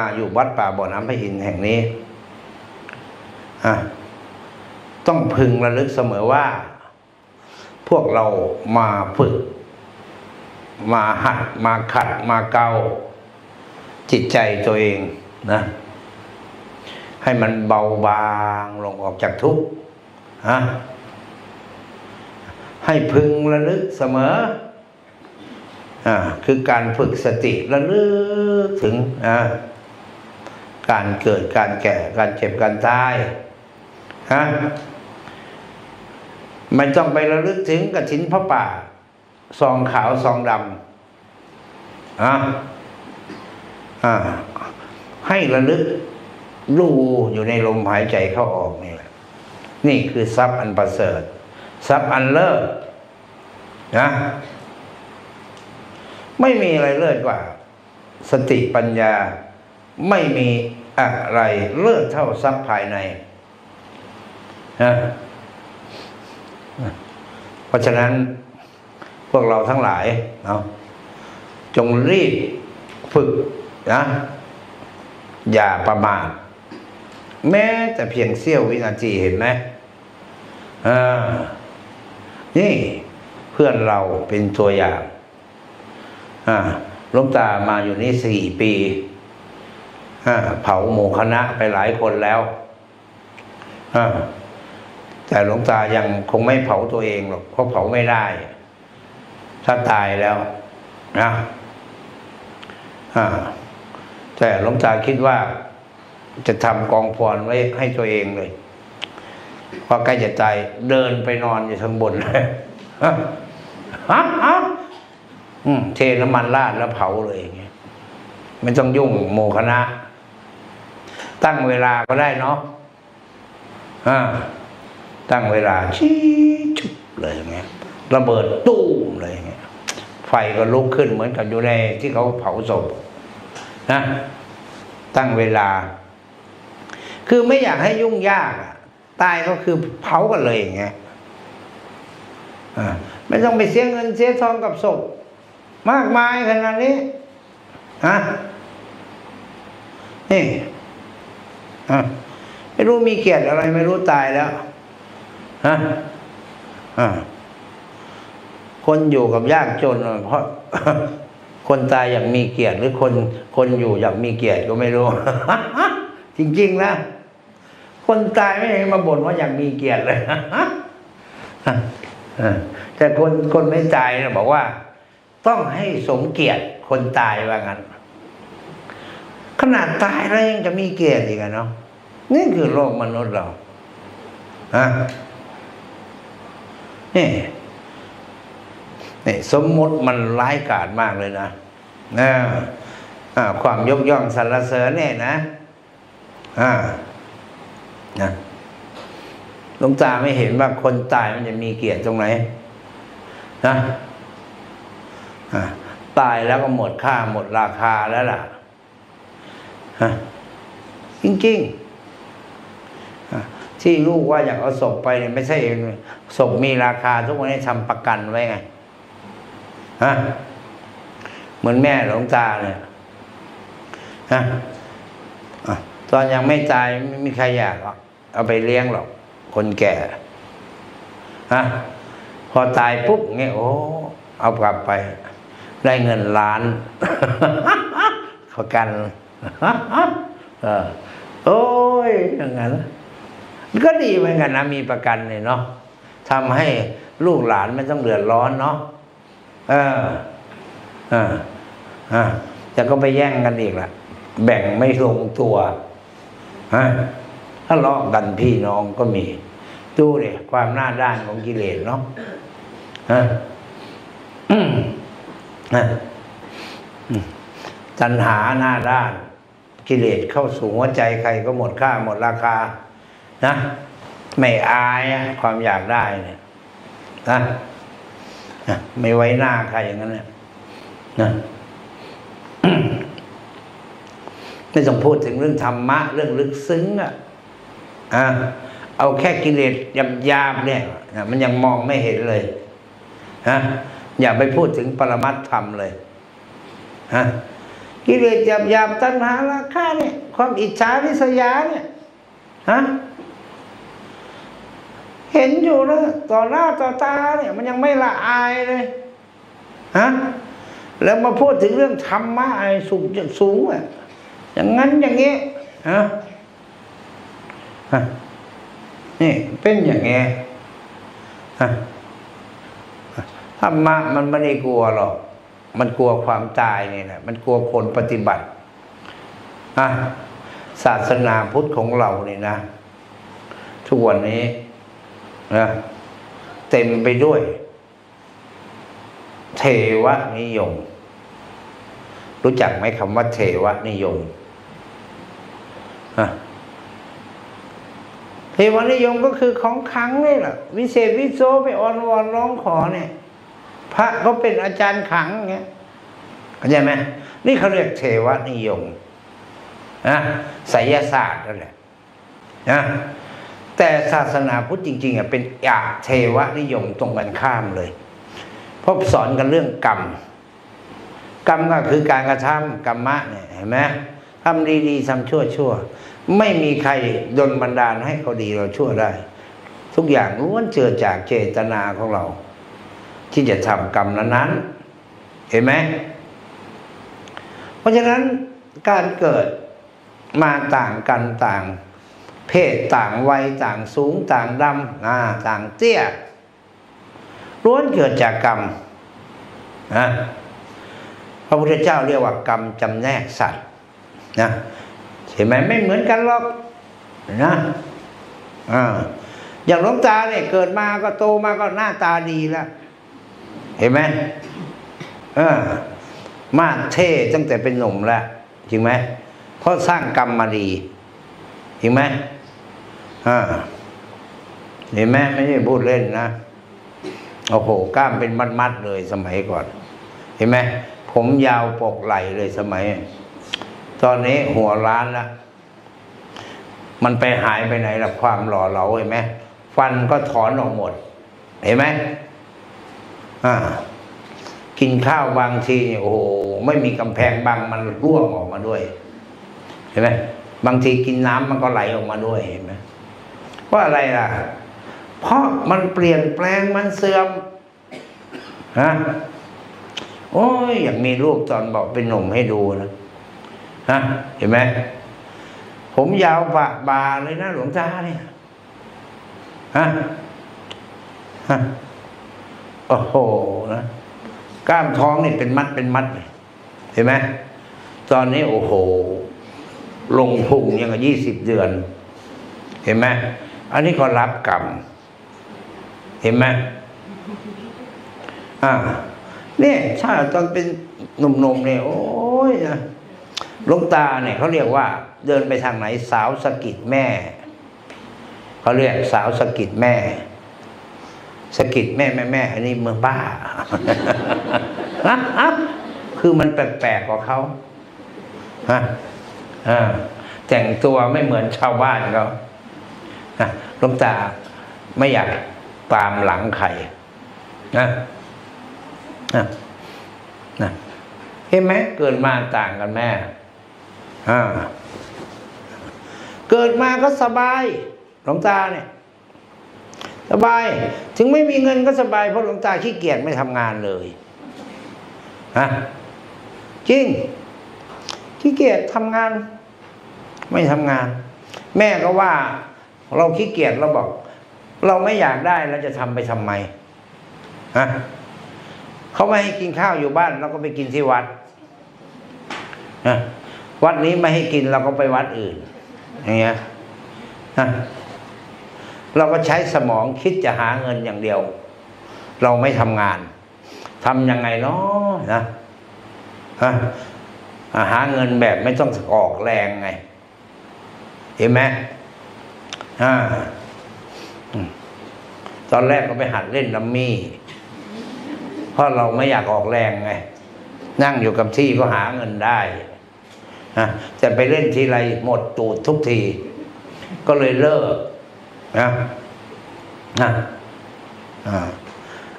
าอยู่วัดป่าบ่อน้ำพระอินทร์แห่งนี้ ต้องพึงระลึกเสมอว่า พวกเรามาฝึก มาหัดมาขัดมาเกาจิตใจตัวเองนะ ให้มันเบาบางลงออกจากทุกข์ะให้พึงระลึกเสมออ่าคือการฝึกสติระลึกถึงอ่า การเกิดการแก่การเจ็บการตายฮะไม่ต้องไประลึกถึงกระถินพระป่าซองขาวซองดำอ่าอ่าให้ระลึกรู้อยู่ในลมหายใจเข้าออกนี่แหละ นี่คือทรัพย์อันประเสริฐ ทรัพย์อันเลิศนะไม่มีอะไรเลิศกว่า สติปัญญา ไม่มีอะไรเลิศเท่าทรัพย์ภายในนะเพราะฉะนั้นพวกเราทั้งหลายเนาะจงรีบฝึกนะ อย่าประมาทแม้แต่เพียงเสี้ยววินาทีเห็นไหมอ่านี่เพื่อนเราเป็นตัวอย่างอ่าลวงตามาอยู่นี่สี่ปี เผาหมู่คณะไปหลายคนแล้วแต่หลวงตายังคงไม่เผาตัวเองหรอกเพราะเผาไม่ได้ ถ้าตายแล้วนะแต่หลวงตาคิดว่าจะทำกองพรไว้ให้ตัวเองเลยพอใกล้จะตายเดินไปนอนอยู่ข้างบนฮะฮะฮะอืมเทน้ำมันราดแล้วเผาเลยอย่างเงี้ยไม่ต้องยุ่งโมคณะ ตั้งเวลาก็ได้เนาะอ่าตั้งเวลาชี้ชุบเลยอย่างเงี้ยระเบิดตู้มเลยอย่างเงี้ยไฟก็ลุกขึ้นเหมือนกับอยู่ในที่เขาเผาศพนะตั้งเวลา คือไม่อยากให้ยุ่งยากอะตายก็คือเผากันเลยอย่างเงี้ยอ่าไม่ต้องไปเสียเงินเสียทองกับศพมากมายขนาดนี้ฮะนี่ ฮะไม่รู้มีเกียรติอะไร ไม่รู้ตายแล้วฮะอ่าคนอยู่กับยากจนอะเพราะคนตายอยากมีเกียรติหรือคนคนอยู่อยากมีเกียรติก็ไม่รู้ จริงๆนะคนตายไม่เห็นมาบ่นว่าอยากมีเกียรติเลยอ่าแต่คนคนไม่ตายนะบอกว่า ต้องให้สมเกียรติคนตายว่างั้นข นาดตายแล้วยังจะมีเกียรติอีกเนาะนี่คือโลกมนุษย์เราฮะนี่นี่สมมติมันร้ายกาจมากเลยนะนะความยกย่องสรรเสริญเนี่ยนะอ่านะหลวงตาไม่เห็นว่าคนตายมันจะมีเกียรติตรงไหนนะะตายแล้วก็หมดค่าหมดราคาแล้วล่ะ ฮะจริงๆที่ลูกว่าอยากเอาศพไปเนี่ยไม่ใช่ศพมีราคาทุกวันนี้ทำประกันไว้ไงฮะเหมือนแม่หลวงตาเนี่ยฮะตอนยังไม่ตายไม่มีใครอยากเอาไปเลี้ยงหรอก คนแก่ฮะพอตายปุ๊บเงี้ยโอ้เอากลับไป ได้เงินล้านประกัน โอ้ยอย่างนั้นก็ดีเหมือนกันนะมีประกันเนี่ยเนาะทำให้ลูกหลานไม่ต้องเดือดร้อนเนาะเออออเอ่าแต่ก็ไปแย่งกันอีกละแบ่งไม่ลงตัวฮะถ้าลอกกันพี่น้องก็มีดูเลยความหน้าด้านของกิเลสเนาะฮะนะตัณหาหน้าด้าน กิเลสเข้าสู่หัวใจใครก็หมดค่าหมดราคา นะ ไม่อายความอยากได้เนี่ยนะไม่ไว้หน้าใครอย่างนั้นเนี่ยนะไม่ต้องพูดถึงเรื่องธรรมะ เรื่องลึกซึ้งอะอะเอาแค่กิเลสหยาบๆเนี่ยมันยังมองไม่เห็นเลยฮะอย่าไปพูดถึงปรมัตธรรมเลยฮะ กิเลสหยาบหยาบตัณหาราคะเนี่ย ความอิจฉาริษยาเนี่ยฮะเห็นอยู่นะต่อหน้าต่อตาเนี่ย มันยังไม่ละอายเลยฮะแล้วมาพูดถึงเรื่องธรรมะไอ้สูงสูงอะอย่างนั้นอย่างนี้ฮะฮะนี่เป็นอย่างเงี้ยฮะธรรมะมันไม่ได้กลัวหรอก มันกลัวความตายนี่แหละมันกลัวคนปฏิบัติอะศาสนาพุทธของเราเนี่ยนะ ทุกวันนี้นะเต็มไปด้วย เทวนิยม รู้จักไหมคำว่าเทวนิยมเทวนิยมก็คือของขังนี่แหละวิเศษวิโสไปออนวอนร้องขอเนี่ย พระก็เป็นอาจารย์ขังเงี้ยเข้าใจไหมนี่เขาเรียกเทวนิยมนะไสยศาสตร์นั่นแหละนะแต่ศาสนาพุทธจริงๆอะเป็นอาเทวนิยมตรงกันข้ามเลยเพราะสอนกันเรื่องกรรม กรรมก็คือการกระทำกรรมะเนี่ยเห็นไหมทำดีๆทำชั่วชั่วๆไม่มีใครดลบันดาลให้เขาดีเราชั่วได้ ทุกอย่างล้วนเจือจากเจตนาของเรา ที่จะทำกรรมนั้นๆเห็นไหมเพราะฉะนั้นการเกิดมาต่างกันต่าง เพศต่างวัยต่างสูงต่างดำอ่าต่างเตี้ยล้วนเกิดจากกรรมนะพระพุทธเจ้าเรียกว่ากรรมจำแนกสัตว์นะเห็นไหมไม่เหมือนกันหรอกนะอ่าอย่างหลวงตาเนี่ยเกิดมาก็โตมาก็หน้าตาดีแล้ว เห็นไหมเออมาดเท่ตั้งแต่เป็นหนุ่มแล้วจริงไหมเพราะสร้างกรรมมาดีจริงไหมอ่าเห็นไหมไม่ใช่พูดเล่นนะโอ้โหกล้ามเป็นมัดๆเลยสมัยก่อน เห็นไหมผมยาวปกไหลเลยสมัย ตอนนี้หัวล้านละมันไปหายไปไหนละความหล่อเหลาเห็นไหมฟันก็ถอนออกหมด เห็นไหม อ่ากินข้าวบางทีโอ้โหไม่มีกำแพงบังมันร่วงออกมาด้วย เห็นไหมบางทีกินน้ำมันก็ไหลออกมาด้วยเห็นไหมเพราะอะไรล่ะ เพราะมันเปลี่ยนแปลงมันเสื่อมฮะโอ้ยอยากมีรูปตอนบอกเป็นหนุ่มให้ดูนะฮะเห็นไหมผมยาวบะบาเลยนะหลวงตาเนี่ยฮะฮะ โอ้โหนะกล้ามท้องนี่เป็นมัดเป็นมัดเลยเห็นไหมตอนนี้โอ้โห ลงพุงยังกับยี่สิบเดือน เห็นไหมอันนี้ก็รับกรรม เห็นไหมอ่าเนี่ยถ้าตอนเป็นหนุ่มๆเนี่ย โอ้ยนะลงตาเนี่ยเขาเรียกว่า เดินไปทางไหนสาวสะกิดแม่เขาเรียกสาวสะกิดแม่ สกิดแม่แม่แม่อันนี้เมืองบ้าฮะฮะคือมันแปลกๆกว่าเขาฮะอ่าแต่งตัวไม่เหมือนชาวบ้านเขาฮะลวงตาไม่อยากตามหลังใครนะนะนะเห็นไหมเกิดมาต่างกันแม่อ่าเกิดมาก็สบายหลวงตาเนี่ย สบาย ถึงไม่มีเงินก็สบายเพราะหลวงตาขี้เกียจไม่ทำงานเลยฮะจริงขี้เกียจทำงาน ไม่ทำงาน แม่ก็ว่า เราขี้เกียจเราบอก เราไม่อยากได้เราจะทำไปทำไมฮะเขาไม่ให้กินข้าวอยู่บ้านเราก็ไปกินที่วัดนะวัดนี้ไม่ให้กินเราก็ไปวัดอื่นอย่างเงี้ยฮะ เราก็ใช้สมองคิดจะหาเงินอย่างเดียว เราไม่ทำงานทำยังไงเนาะนะฮะหาเงินแบบไม่ต้องออกแรงไง เห็นไหมอ่าตอนแรกก็ไปหัดเล่นลัมมี่ เพราะเราไม่อยากออกแรงไง นั่งอยู่กับที่ก็หาเงินได้นะแต่ไปเล่นทีไรหมดตูดทุกที ก็เลยเลิก นะนะ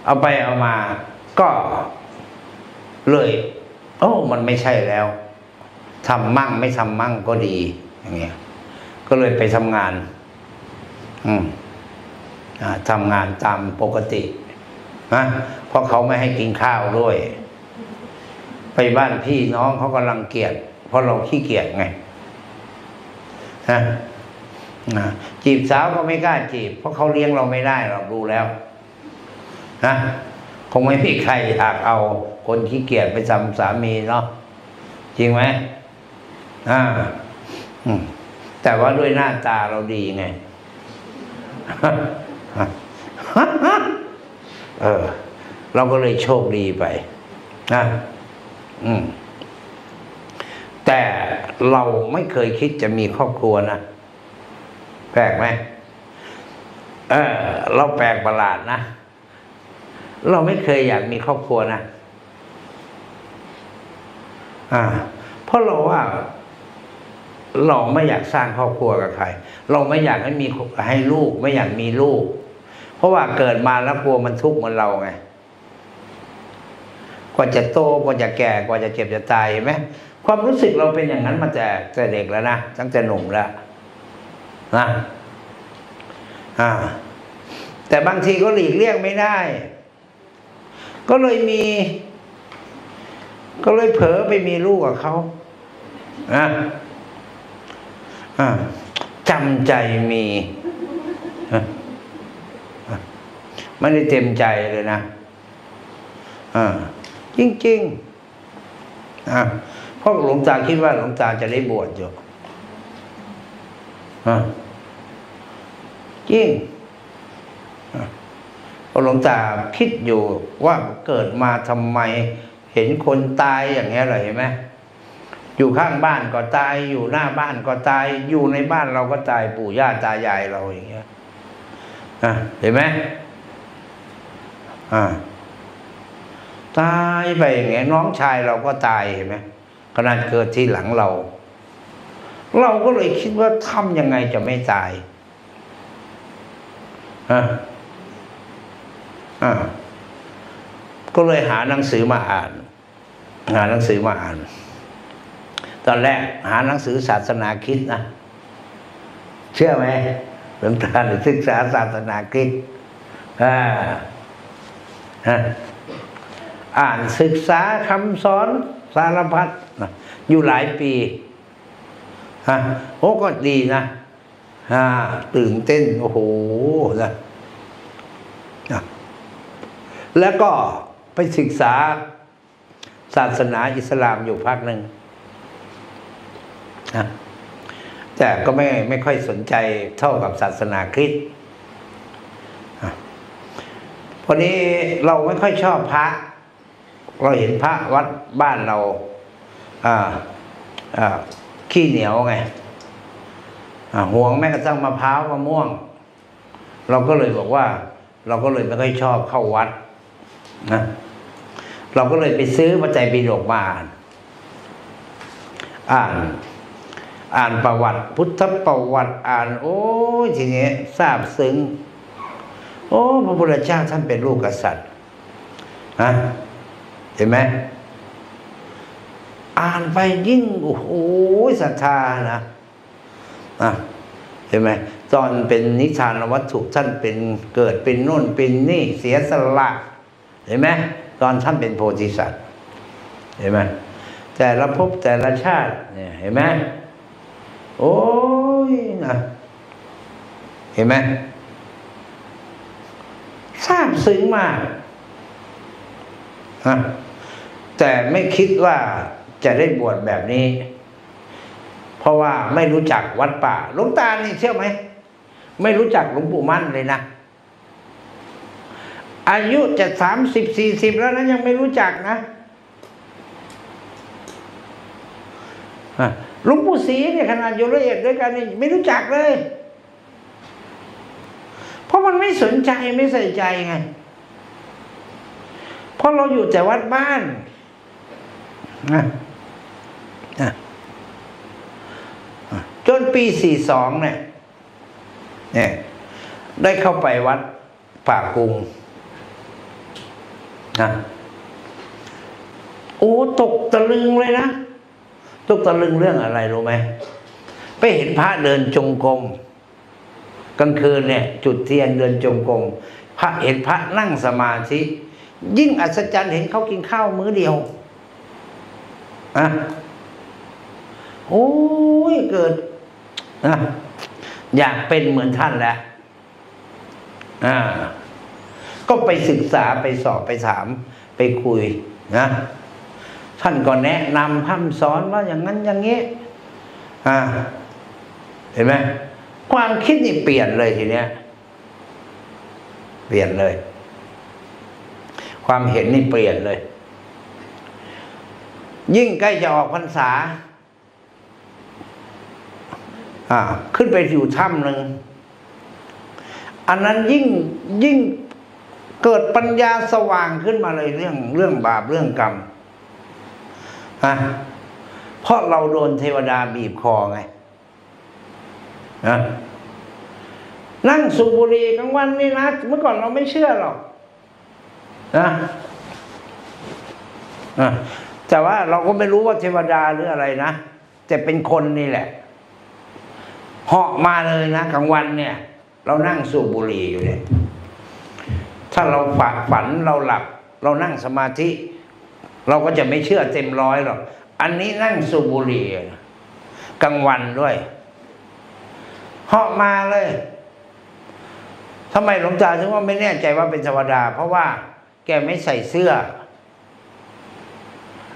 เอาไปเอามาก็เลย โอ้ มันไม่ใช่แล้วทำมั่งไม่ทำมั่งก็ดี อย่างเงี้ย ก็เลยไปทำงาน อืมอทำงานตามปกตินะเพราะเขาไม่ให้กินข้าวด้วย ไปบ้านพี่น้องเขาก็รังเกียจเพราะเราขี้เกียจไงนะนะ จีบสาวก็ไม่กล้าจีบ เพราะเขาเลี้ยงเราไม่ได้เราดูแล้วนะคงไม่มีใครอยากเอาคนขี้เกียจไปทำสามีเนาะจริงไหมอ่าแต่ว่าด้วยหน้าตาเราดีไงเออ เราก็เลยโชคดีไปนะอืมแต่เราไม่เคยคิดจะมีครอบครัวนะ แปลกไหมเออ เราแปลกประหลาดนะ เราไม่เคยอยากมีครอบครัวนะอ่า เพราะเราว่า เราไม่อยากสร้างครอบครัวกับใคร เราไม่อยากให้มีให้ลูก ไม่อยากมีลูก เพราะว่าเกิดมาแล้วกลัวมันทุกข์เหมือนเราไงกว่าจะโตกว่าจะแก่กว่าจะเจ็บจะตายเห็นไหมความรู้สึกเราเป็นอย่างนั้นมาแต่แต่เด็กแล้วนะตั้งแต่หนุ่มแล้ว นะอ่าแต่บางทีก็หลีกเลี่ยงไม่ได้ ก็เลยมี ก็เลยเผลอไปมีลูกกับเขาอะอ่าจำใจมีอะไม่ได้เต็มใจเลยนะอ่าจริงๆอ่าเพราะหลวงตาคิดว่าหลวงตาจะได้บวชอยู่ จริงพราะหลวงตาคิดอยู่ว่าเกิดมาทำไม เห็นคนตายอย่างเงี้ยเหรอเห็นไหมอยู่ข้างบ้านก็ตาย อยู่หน้าบ้านก็ตาย อยู่ในบ้านเราก็ตายปู่ย่าตายายเราอย่างเงี้ยอะเห็นไหมอ่าตายไปอย่างเงี้ยน้องชายเราก็ตายเห็นไหมขนาดเกิดที่หลังเรา เราก็เลยคิดว่าทำยังไงจะไม่ตายอะอ่าก็เลยหาหนังสือมาอ่าน หาหนังสือมาอ่าน ตอนแรกหาหนังสือศาสนาคิดนะเชื่อไหมหลวงตาได้ศึกษาศาสนาคิดอ่าฮะอ่านศึกษาคำสอนสารพัดอยู่หลายปี ฮะโอ้ก็ดีนะฮะตื่นเต้น โอ้โหนะนะแล้วก็ไปศึกษาศาสนาอิสลามอยู่พักหนึ่งนะแต่ก็ไม่ไม่ค่อยสนใจเท่ากับศาสนาคริสต์พอนี้เราไม่ค่อยชอบพระ เราเห็นพระวัดบ้านเรา อ่า อ่า ขี้เหนียวไงห่วงแม้กระทั่งมะพร้าวมะม่วง เราก็เลยบอกว่า เราก็เลยไม่ค่อยชอบเข้าวัดนะเราก็เลยไปซื้อพระใจปิฎกมาอ่าน อ่าน อ่านประวัติ พุทธประวัติอ่าน โอ้ยทีนี้ทราบซึ้งโอ้ พระพุทธเจ้าท่านเป็นลูกกษัตริย์ฮะเห็นไหม อ่านไปยิ่งโอ้โหศรัทธานะอะเห็นไหมตอนเป็นนิทานวัตถุท่านเป็นเกิดเป็นโน่นเป็นนี่เสียสละเห็นไหมตอนท่านเป็นโพธิสัตว์เห็นไหมแต่ละภพแต่ละชาติเนี่ยเห็นไหมโอ้ยนะเห็นไหมทราบซึ้งมากฮะแต่ไม่คิดว่า จะได้บวชแบบนี้ เพราะว่าไม่รู้จักวัดป่าหลวงตานี่เชื่อไหมไม่รู้จักหลวงปู่มั่นเลยนะอายุจะสามสิบสี่สิบแล้วนะยังไม่รู้จักนะหลวงปู่ศรีเนี่ยขนาดอยู่ละเอียดด้วยกันนี่ไม่รู้จักเลย เพราะมันไม่สนใจไม่ใส่ใจไงเพราะเราอยู่แต่วัดบ้านนะ จนปีสี่สองเนี่ยเนี่ยได้เข้าไปวัดป่ากุงนะโอ้ตกตะลึงเลยนะทุกตะลึงเรื่องอะไรรู้ไหมไปเห็นพระเดินจงกรมกลางคืนเนี่ย จุดเทียนเดินจงกรมพระเห็นพระนั่งสมาธิยิ่งอัศจรรย์เห็นเขากินข้าวมื้อเดียวอะ โอ้ยเกิดอะอยากเป็นเหมือนท่านแหละอ่า ก็ไปศึกษาไปสอบไปถาม ไปคุยนะท่านก็แนะนำพร่ำสอนว่าอย่างนั้นอย่างนี้อ่าเห็นไหมความคิดนี่เปลี่ยนเลยทีเนี้ย เปลี่ยนเลย ความเห็นนี่เปลี่ยนเลย ยิ่งใกล้จะออกพรรษา อ่าขึ้นไปอยู่ถ้ำหนึ่งอันนั้นยิ่งยิ่งเกิดปัญญาสว่างขึ้นมาเลยเรื่องเรื่องบาปเรื่องกรรมอะเพราะเราโดนเทวดาบีบคอไงนะนั่งสูบบุหรี่กลางวันนี่นะ เมื่อก่อนเราไม่เชื่อหรอกนะอะแต่ว่าเราก็ไม่รู้ว่าเทวดาหรืออะไรนะแต่เป็นคนนี่แหละ หาะมาเลยนะกลางวันเนี่ย เรานั่งสูบบุหรี่อยู่เนี่ย ถ้าเราฝันฝันเราหลับ เรานั่งสมาธิ เราก็จะไม่เชื่อเต็มร้อยหรอกอันนี้นั่งสูบบุหรี่กลางวันด้วยเหาะมาเลยทำไมหลวงตาถึงว่าไม่แน่ใจว่าเป็นเทวดา เพราะว่าแกไม่ใส่เสื้อ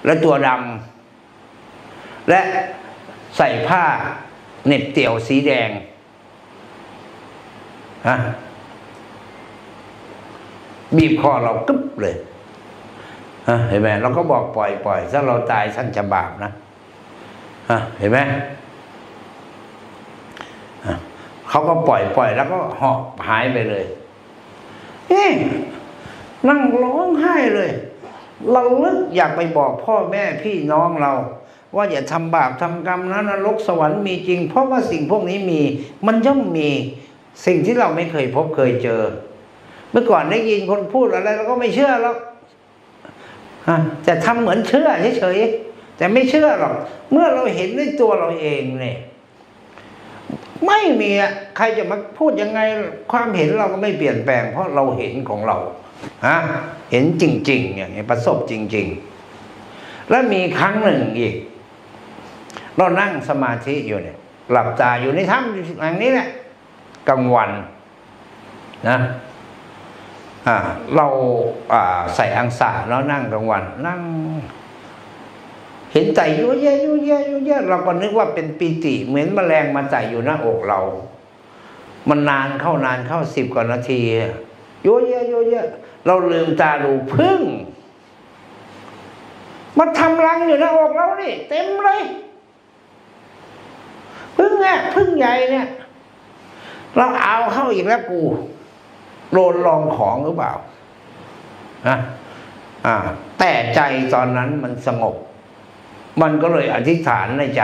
และตัวดำและใส่ผ้า เน็บเตี่ยวสีแดงฮะบีบคอเรากึ๊บเลยฮะเห็นไหมเราก็บอกปล่อยปล่อยถ้าเราตายท่านจะบาปนะฮะเห็นไหมฮะเขาก็ปล่อยปล่อยแล้วก็เหาะหายไปเลยเอ๊ะนั่งร้องไห้เลย เราลึกอยากไปบอกพ่อแม่พี่น้องเรา ว่าอย่าทำบาปทำกรรมนะนรกสวรรค์มีจริง เพราะว่าสิ่งพวกนี้มี มันย่อมมีสิ่งที่เราไม่เคยพบเคยเจอ เมื่อก่อนได้ยินคนพูดอะไรเราก็ไม่เชื่อหรอกฮะแต่ทำเหมือนเชื่อเฉยๆแต่ไม่เชื่อหรอกเมื่อเราเห็นด้วยตัวเราเองเนี่ยไม่มีใครจะมาพูดยังไงความเห็นเราก็ไม่เปลี่ยนแปลง เพราะเราเห็นของเราฮะเห็นจริง ๆ อย่างนี้ประสบจริง ๆ แล้วมีครั้งหนึ่งอีก เรานั่งสมาธิอยู่เนี่ย หลับตาอยู่ในถ้ำอย่างนี้แหละกลางวันนะอ่าเราอ่าใส่อังสาแล้วนั่งกลางวัน นั่ง เห็นไต่ยุ่ยแย่ยุ่ยแย่ยุ่ยแย่เราก็นึกว่าเป็นปีติ เหมือนแมลงมาไต่อยู่หน้าอกเรา มันนานเข้านานเข้าสิบกว่านาทียุ่ยแย่ยุ่ยแย่เราลืมตาดูพึ่งมาทำรังอยู่หน้าอกเรานี่เต็มเลย พึ่งเนี่ยพึ่งใหญ่เนี่ย เราเอาเข้าอีกแล้วกูโดนลองของหรือเปล่านะอ่า แต่ใจตอนนั้นมันสงบ มันก็เลยอธิษฐานในใจ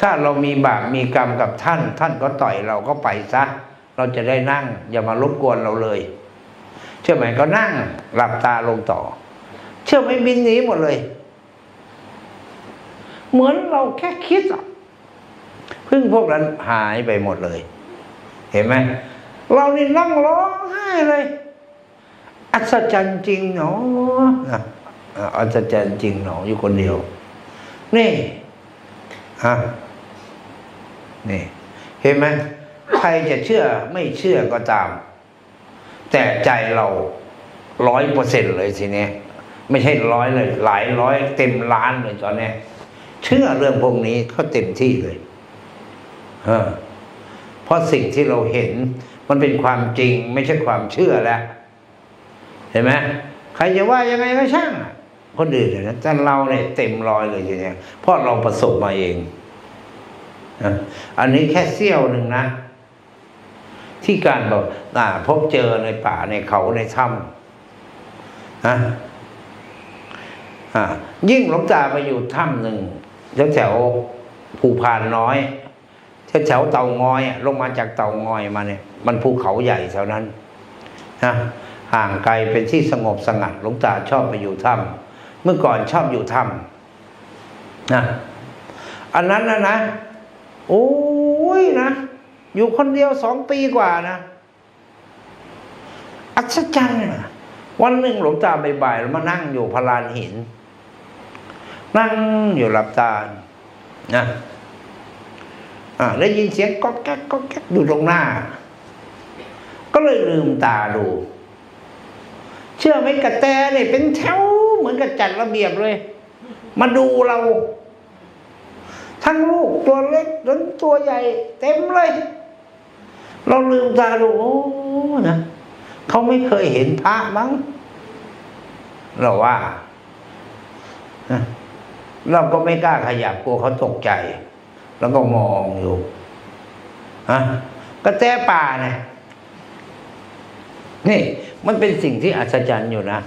ถ้าเรามีบาปมีกรรมกับท่าน ท่านก็ต่อยเราก็ไปซะ เราจะได้นั่ง อย่ามารบกวนเราเลย เชื่อไหมก็นั่งหลับตาลงต่อ เชื่อไหมบินหนีหมดเลย เหมือนเราแค่คิดอะ พึ่งพวกนั้นหายไปหมดเลย เห็นไหมเรานี่นั่งร้องไห้เลย อัศจรรย์จริงเนออัศจรรย์จริงเนาะอยู่คนเดียว นี่ฮะนี่ เห็นไหมใครจะเชื่อไม่เชื่อก็ตาม แต่ใจเราร้อยเปอร์เซ็นเลยทีนี้ไม่ใช่ร้อยเลย หลายร้อยเต็มล้านเลยตอนนี้เชื่อเรื่องพวกนี้เขาเต็มที่เลย เออเพราะสิ่งที่เราเห็น มันเป็นความจริงไม่ใช่ความเชื่อแล้ว เห็นไหมใครจะว่ายังไงก็ช่างคนอื่นนะแต่เราเนี่ยเต็มรอยเลยทีเนี้ยเพราะเราประสบมาเองอันนี้แค่เสี้ยวหนึ่งนะ ที่การบอกอ่าพบเจอในป่าในเขาในถ้ำนะอ่ายิ่งหลวงตาไปอยู่ถ้ำหนึ่งแถวแถวภูพานน้อย แถวแถวเตางอยลงมาจากเตางอยมาเนี่ยมันภูเขาใหญ่แถวนั้นนะห่างไกลเป็นที่สงบสงัดหลวงตาชอบไปอยู่ถ้ำเมื่อก่อนชอบอยู่ถ้ำนะอันนั้นนะนะโอ้ยนะ อยู่คนเดียวสองปีกว่านะ อัศจรรย์นะวันหนึ่งหลวงตาบ่ายๆแล้วมานั่งอยู่พลานหิน นั่งอยู่หลับตานะ อ่าได้ยินเสียงก๊อกแก๊กก๊อกแก๊กอยู่ตรงหน้า ก็เลยลืมตาดู เชื่อไหมกระแตเนี่ยเป็นแถวเหมือนกับจัดระเบียบเลย มาดูเรา ทั้งลูกตัวเล็กจนตัวใหญ่ เต็มเลย เราลืมตาดูโอ้นะเขาไม่เคยเห็นพระมั้งเราว่า เราก็ไม่กล้าขยับกลัวเขาตกใจ แล้วก็มองอยู่ฮะกระแตป่าเนี่ยนี่มันเป็นสิ่งที่อัศจรรย์อยู่นะ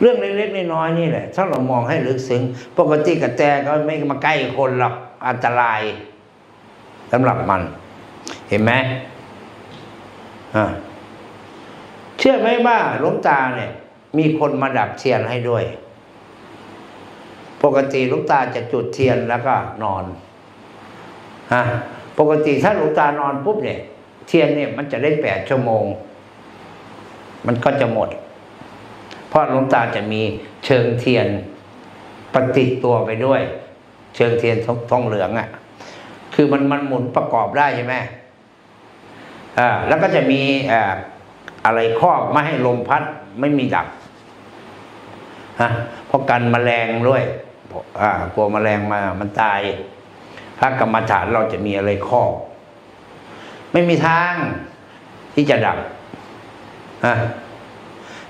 เรื่องเล็กๆน้อยๆนี่แหละ ถ้าเรามองให้ลึกซึ้งปกติกระแตก็ไม่มาใกล้คนหรอกอันตรายสำหรับมัน เห็นไหมอ่าเชื่อไหมว่าลวงตาเนี่ย มีคนมาดับเทียนให้ด้วย ปกติลวงตาจะจุดเทียนแล้วก็นอน ฮะปกติถ้าหลวงตานอนปุ๊บเนี่ย เทียนเนี่ยมันจะได้แปดชั่วโมง มันก็จะหมด เพราะหลวงตาจะมีเชิงเทียนปฏิตัวไปด้วย เชิงเทียนทองทองเหลืองอะ่ะ คือมันมันหมุนประกอบได้ใช่ไหมอ่าแล้วก็จะมีอ่าอะไรครอบไม่ให้ลมพัดไม่มีดับฮะเพราะกันแมลงด้วยอ่ากลัวแมลงมามันตาย พระกรรมฐานเราจะมีอะไรครอไม่มีทางที่จะดับฮะ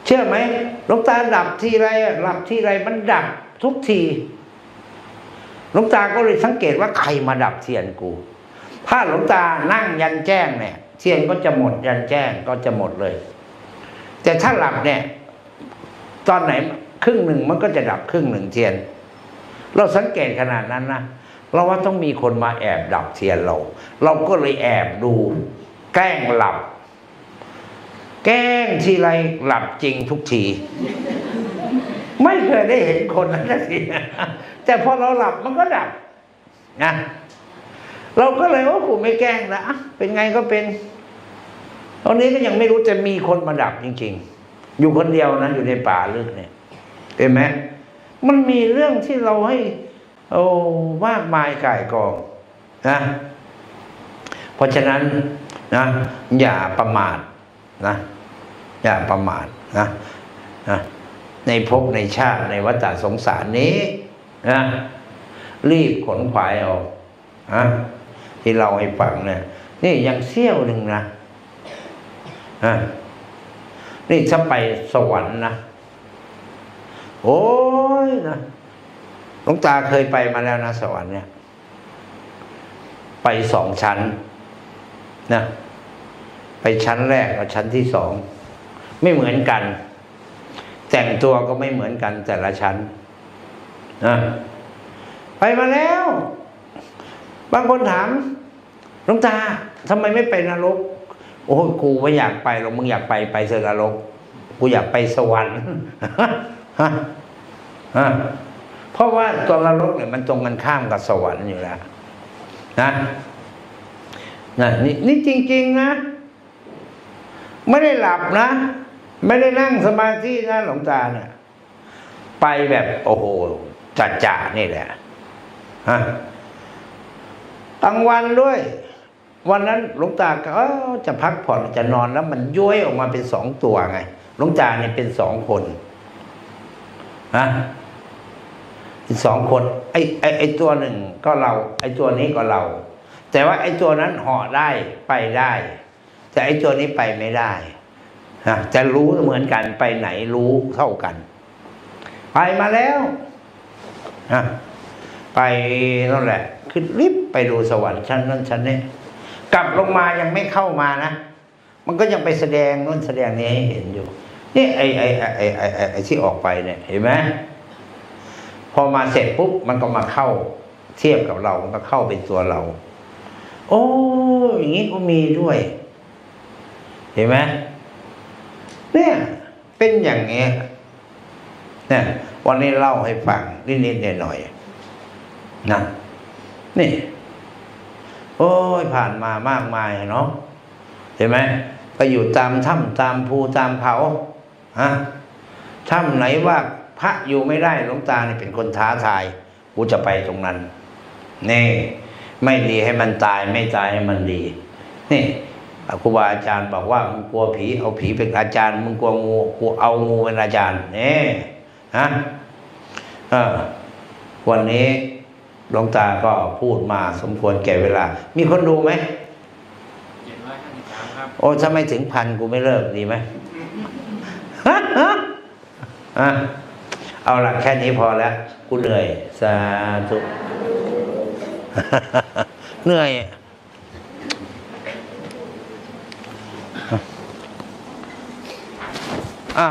เชื่อไหมหลวงตาดับทีไรหลับทีไรมันดับทุกทีหลวงตาก็เลยสังเกตว่าใครมาดับเทียนกู ถ้าหลวงตานั่งยันแจ้งเนี่ยเทียนก็จะหมดยันแจ้งก็จะหมดเลย แต่ถ้าหลับเนี่ย ตอนไหนครึ่งหนึ่งมันก็จะดับครึ่งหนึ่งเทียน เราสังเกตขนาดนั้นนะ เราว่าต้องมีคนมาแอบดับเทียนเรา เราก็เลยแอบดู แกล้งหลับ แกล้งทีไรหลับจริงทุกที ไม่เคยได้เห็นคนนั้นสักทีแต่พอเราหลับมันก็ดับนะเราก็เลยว่ากูไม่แกล้งนะอะเป็นไงก็เป็น ตอนนี้ก็ยังไม่รู้จะมีคนมาดับจริง ๆ อยู่คนเดียวนะอยู่ในป่าลึกเนี่ยเห็นไหมมันมีเรื่องที่เราให้ โอ้มากมายก่ายกองนะเพราะฉะนั้นนะอย่าประมาทนะอย่าประมาทนะนะในภพในชาติในวัฏสงสารนี้นะรีบขนขวายเอานะที่เราให้ฟังเนี่ยนี่ยังเสี้ยวหนึ่งนะนะนี่ถ้าไปสวรรค์นะ โอ้ยนะ งตาเคยไปมาแล้วนะสวรรค์เนี่ย ไปสองชั้นนะไปชั้นแรกกับชั้นที่สอง ไม่เหมือนกัน แต่งตัวก็ไม่เหมือนกันแต่ละชั้นนะไปมาแล้ว บางคนถามหลวงตาทำไมไม่ไปนรก โอ้กูไม่อยากไปหรอกมึงอยากไปไปเสนรก กูอยากไปสวรรค์ฮะฮะ เพราะว่าตัวนรกเนี่ยมันตรงกันข้ามกับสวรรค์อยู่แล้วนะนะนี่นี่จริง ๆ นะ ไม่ได้หลับนะ ไม่ได้นั่งสมาธินะหลวงตาเนี่ยไปแบบโอ้โหจัดจ่านี่แหละฮะกลางวันด้วย วันนั้นหลวงตาก็เอ้าจะพักผ่อนจะนอนแล้ว มันย้วยออกมาเป็นสองตัวไงหลวงตาเนี่ยเป็นสองคนฮะ สองคนไอ้ไอ้ไอ้ตัวหนึ่งก็เรา ไอ้ตัวนี้ก็เรา แต่ว่าไอ้ตัวนั้นเหาะได้ไปได้ แต่ไอ้ตัวนี้ไปไม่ได้นะจะรู้เหมือนกันไปไหนรู้เท่ากัน ไปมาแล้วนะไปนั่นแหละขึ้นลิฟต์ไปดูสวรรค์ชั้นนั้นชั้นนี้กลับลงมายังไม่เข้ามานะ มันก็ยังไปแสดงนู่นแสดงนี้ให้เห็นอยู่ นี่ไอ้ไอ้ไอ้ไอ้ไอ้ที่ออกไปเนี่ยเห็นไหม พอมาเสร็จปุ๊บมันก็มาเข้าเทียบกับเรามันก็เข้าเป็นตัวเรา โอ้อย่างนี้ก็มีด้วย เห็นไหมเนี่ย เป็นอย่างเงี้ยเนี่ยวันนี้เล่าให้ฟังนิดๆหน่อยๆนะนี่ โอ้ยผ่านมามากมายเนาะเห็นไหมไปอยู่ตามถ้ำตามภูตามเขาฮะถ้ำไหนว่า พระอยู่ไม่ได้หลวงตาเนี่ยเป็นคนท้าทายกูจะไปตรงนั้นนี่ไม่ดีให้มันตายไม่ตายให้มันดีนี่ครูบาอาจารย์บอกว่ามึงกลัวผีเอาผีเป็นอาจารย์มึงกลัวงูกูเอางูเป็นอาจารย์นี่ฮะเออวันนี้หลวงตาก็พูดมาสมควรแก่เวลา มีคนดูไหมเจ็ดร้อยห้าสิบสามครับโอ้ถ้าไม่ถึงพันกูไม่เลิกดีไหมฮะฮะอะ เอาละแค่นี้พอแล้วกูเหนื่อย สาธุเหนื่อยอะ